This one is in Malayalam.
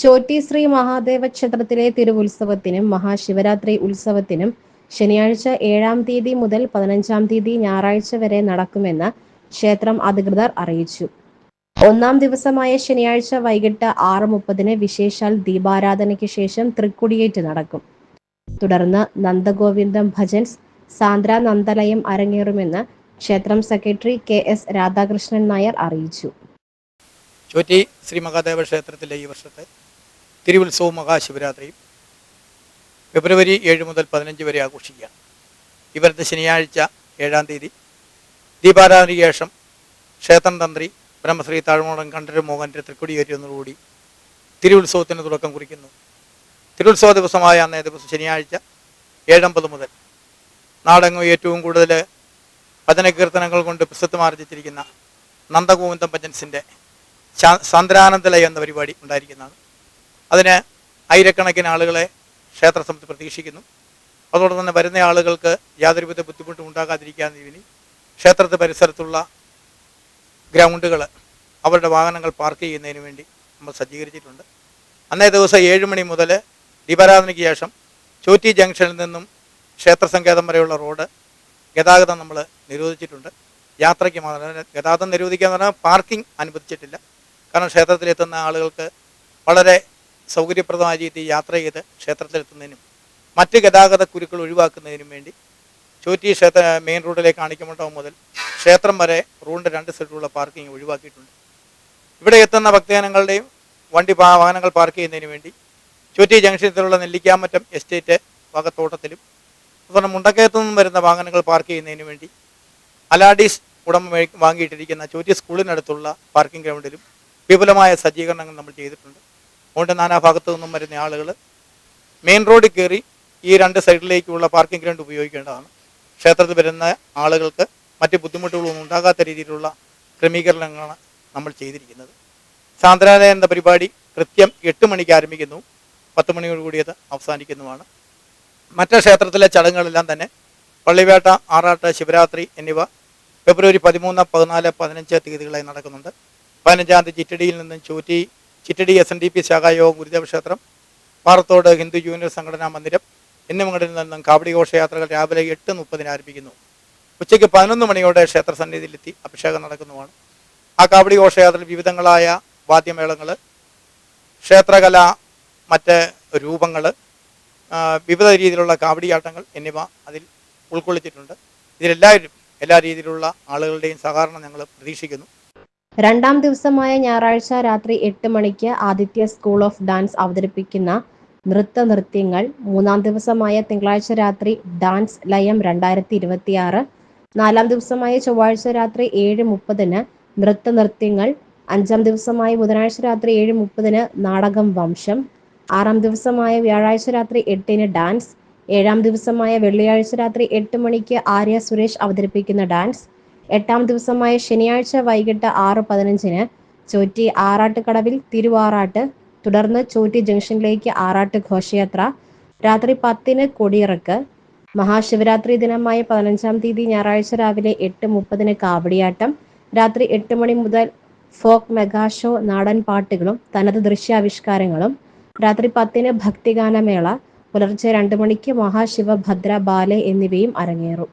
ചോറ്റി ശ്രീ മഹാദേവ ക്ഷേത്രത്തിലെ തിരുവുത്സവത്തിനും മഹാശിവരാത്രി ഉത്സവത്തിനും ശനിയാഴ്ച ഏഴാം തീയതി മുതൽ പതിനഞ്ചാം തീയതി ഞായറാഴ്ച വരെ നടക്കുമെന്ന് ക്ഷേത്രം അധികൃതർ അറിയിച്ചു. ഒന്നാം ദിവസമായ ശനിയാഴ്ച വൈകിട്ട് ആറ് മുപ്പതിന് വിശേഷാൽ ദീപാരാധനയ്ക്ക് ശേഷം തൃക്കുടിയേറ്റ് നടക്കും. തുടർന്ന് നന്ദഗോവിന്ദം ഭജൻസ് സാന്ദ്ര നന്ദലയം അരങ്ങേറുമെന്ന് ക്ഷേത്രം secretary K S Radhakrishnan Nair അറിയിച്ചു. ചോറ്റി ശ്രീ മഹാദേവ ക്ഷേത്രത്തിലെ ഈ വർഷത്തെ തിരുവുത്സവവും മഹാശിവരാത്രിയും ഫെബ്രുവരി ഏഴ് മുതൽ പതിനഞ്ച് വരെ ആഘോഷിക്കുക. ഇവരുടെ ശനിയാഴ്ച ഏഴാം തീയതി ദീപാരാധനയ്ക്ക് ശേഷം ക്ഷേത്രം തന്ത്രി ബ്രഹ്മശ്രീ താഴ്മോളം കണ്ഠര മോഹന്റെ തൃക്കൊടിയേറ്റുന്നതോടുകൂടി തിരുവുത്സവത്തിന് തുടക്കം കുറിക്കുന്നു. തിരുവുത്സവ ദിവസമായ അന്നേ ദിവസം ശനിയാഴ്ച ഏഴമ്പത് മുതൽ നാടെങ്ങും ഏറ്റവും കൂടുതൽ ഭജനകീർത്തനങ്ങൾ കൊണ്ട് പ്രസിദ്ധമാർജിച്ചിരിക്കുന്ന നന്ദഗോവിന്ദം ഭജൻസിന്റെ സാന്ദ്രാനന്ദലയ എന്ന പരിപാടി ഉണ്ടായിരിക്കുന്നതാണ്. അതിന് ആയിരക്കണക്കിന് ആളുകളെ ക്ഷേത്ര സമിതി പ്രതീക്ഷിക്കുന്നു. അതോടൊപ്പം തന്നെ വരുന്ന ആളുകൾക്ക് യാതൊരുവിധ ബുദ്ധിമുട്ടും ഉണ്ടാകാതിരിക്കാൻ ഇനി ക്ഷേത്രത്തെ പരിസരത്തുള്ള ഗ്രൗണ്ടുകൾ അവരുടെ വാഹനങ്ങൾ പാർക്ക് ചെയ്യുന്നതിന് വേണ്ടി നമ്മൾ സജ്ജീകരിച്ചിട്ടുണ്ട്. അന്നേ ദിവസം ഏഴ് മണി മുതൽ ദീപാരാധനയ്ക്ക് ശേഷം ചോറ്റി ജംഗ്ഷനിൽ നിന്നും ക്ഷേത്ര സങ്കേതം വരെയുള്ള റോഡ് ഗതാഗതം നമ്മൾ നിരോധിച്ചിട്ടുണ്ട്. യാത്രയ്ക്ക് മാത്രം ഗതാഗതം നിരോധിക്കുക എന്ന് പറഞ്ഞാൽ പാർക്കിംഗ് അനുവദിച്ചിട്ടില്ല. കാരണം ക്ഷേത്രത്തിലെത്തുന്ന ആളുകൾക്ക് വളരെ സൗകര്യപ്രദമായ രീതിയിൽ യാത്ര ചെയ്ത് ക്ഷേത്രത്തിലെത്തുന്നതിനും മറ്റ് ഗതാഗത കുരുക്കൾ ഒഴിവാക്കുന്നതിനും വേണ്ടി ചോറ്റി ക്ഷേത്ര മെയിൻ റോഡിലേക്ക് കാണിക്കുമ്പോൾ മുതൽ ക്ഷേത്രം വരെ റോഡിന്റെ രണ്ട് സൈഡിലുള്ള പാർക്കിംഗ് ഒഴിവാക്കിയിട്ടുണ്ട്. ഇവിടെ എത്തുന്ന ഭക്തജനങ്ങളുടെയും വണ്ടി വാഹനങ്ങൾ പാർക്ക് ചെയ്യുന്നതിന് വേണ്ടി ചോറ്റി ജംഗ്ഷനിലുള്ള നെല്ലിക്കാമറ്റം എസ്റ്റേറ്റ് ഭാഗത്തോട്ടത്തിലും അതുപോലെ മുണ്ടക്കയത്തു നിന്നും വരുന്ന വാഹനങ്ങൾ പാർക്ക് ചെയ്യുന്നതിന് വേണ്ടി അലാഡീസ് ഉടമ വാങ്ങിയിട്ടിരിക്കുന്ന ചോറ്റി സ്കൂളിനടുത്തുള്ള പാർക്കിംഗ് ഗ്രൗണ്ടിലും വിപുലമായ സജ്ജീകരണങ്ങൾ നമ്മൾ ചെയ്തിട്ടുണ്ട്. അതുകൊണ്ട് നാനാഭാഗത്തു നിന്നും വരുന്ന ആളുകൾ മെയിൻ റോഡിൽ കയറി ഈ രണ്ട് സൈഡിലേക്കുള്ള പാർക്കിംഗ് ഗ്രൗണ്ട് ഉപയോഗിക്കേണ്ടതാണ്. ക്ഷേത്രത്തിൽ വരുന്ന ആളുകൾക്ക് മറ്റ് ബുദ്ധിമുട്ടുകളൊന്നും ഉണ്ടാകാത്ത രീതിയിലുള്ള ക്രമീകരണങ്ങളാണ് നമ്മൾ ചെയ്തിരിക്കുന്നത്. സാന്ദ്രാലയ എന്ന പരിപാടി കൃത്യം എട്ട് മണിക്ക് ആരംഭിക്കുന്നു. പത്ത് മണിയോടുകൂടി അത് അവസാനിക്കുന്നതുമാണ് മറ്റ് ക്ഷേത്രത്തിലെ ചടങ്ങുകളെല്ലാം തന്നെ പള്ളിവേട്ട ആറാട്ട് ശിവരാത്രി എന്നിവ ഫെബ്രുവരി പതിമൂന്ന് പതിനാല് പതിനഞ്ച് തീയതികളായി നടക്കുന്നുണ്ട്. പതിനഞ്ചാം തീയതി ചിറ്റടിയിൽ നിന്നും Chotti Chittady S N D P ശാഖായോഗം Gurudeva ക്ഷേത്രം പാറത്തോട് ഹിന്ദു ജൂനിയർ സംഘടനാ മന്ദിരം എന്നിവിടങ്ങളിൽ നിന്നും കാവടി ഘോഷയാത്രകൾ രാവിലെ എട്ട് മുപ്പതിന് ആരംഭിക്കുന്നു. ഉച്ചയ്ക്ക് പതിനൊന്ന് മണിയോടെ ക്ഷേത്ര സന്നിധിയിലെത്തി അഭിഷേകം നടക്കുന്നതാണ് ആ കാവടി ഘോഷയാത്രയിൽ വിവിധങ്ങളായ വാദ്യമേളങ്ങൾ ക്ഷേത്രകല മറ്റ് രൂപങ്ങൾ വിവിധ രീതിയിലുള്ള കാവടിയാട്ടങ്ങൾ എന്നിവ അതിൽ ഉൾക്കൊള്ളിച്ചിട്ടുണ്ട്. ഇതിലെല്ലാവരും എല്ലാ രീതിയിലുള്ള ആളുകളുടെയും സഹകരണം ഞങ്ങൾ പ്രതീക്ഷിക്കുന്നു. രണ്ടാം ദിവസമായ ഞായറാഴ്ച രാത്രി എട്ട് മണിക്ക് ആദിത്യ സ്കൂൾ ഓഫ് ഡാൻസ് അവതരിപ്പിക്കുന്ന നൃത്ത നൃത്യങ്ങൾ. മൂന്നാം ദിവസമായ തിങ്കളാഴ്ച രാത്രി ഡാൻസ് ലയം രണ്ടായിരത്തി ഇരുപത്തിയാറ് നാലാം ദിവസമായ ചൊവ്വാഴ്ച രാത്രി ഏഴ് മുപ്പതിന് നൃത്ത നൃത്യങ്ങൾ. അഞ്ചാം ദിവസമായ ബുധനാഴ്ച രാത്രി ഏഴ് മുപ്പതിന് നാടകം വംശം. ആറാം ദിവസമായ വ്യാഴാഴ്ച രാത്രി എട്ടിന് ഡാൻസ്. ഏഴാം ദിവസമായ വെള്ളിയാഴ്ച രാത്രി എട്ട് മണിക്ക് ആര്യ സുരേഷ് അവതരിപ്പിക്കുന്ന ഡാൻസ്. എട്ടാം ദിവസമായ ശനിയാഴ്ച വൈകിട്ട് ആറ് പതിനഞ്ചിന് ചോറ്റി ആറാട്ടുകടവിൽ തിരുവാറാട്ട് തുടർന്ന് ചോറ്റി ജംഗ്ഷനിലേക്ക് ആറാട്ട് ഘോഷയാത്ര രാത്രി പത്തിന് കൊടിയിറക്ക് മഹാശിവരാത്രി ദിനമായ പതിനഞ്ചാം തീയതി ഞായറാഴ്ച രാവിലെ എട്ട് മുപ്പതിന് കാവടിയാട്ടം രാത്രി എട്ട് മണി മുതൽ ഫോക്ക് മെഗാഷോ നാടൻ പാട്ടുകളും തനത് ദൃശ്യാവിഷ്കാരങ്ങളും രാത്രി പത്തിന് ഭക്തിഗാനമേള പുലർച്ചെ രണ്ട് മണിക്ക് മഹാശിവ മഹാശിവഭദ്ര ബാലെ എന്നിവയും അരങ്ങേറും.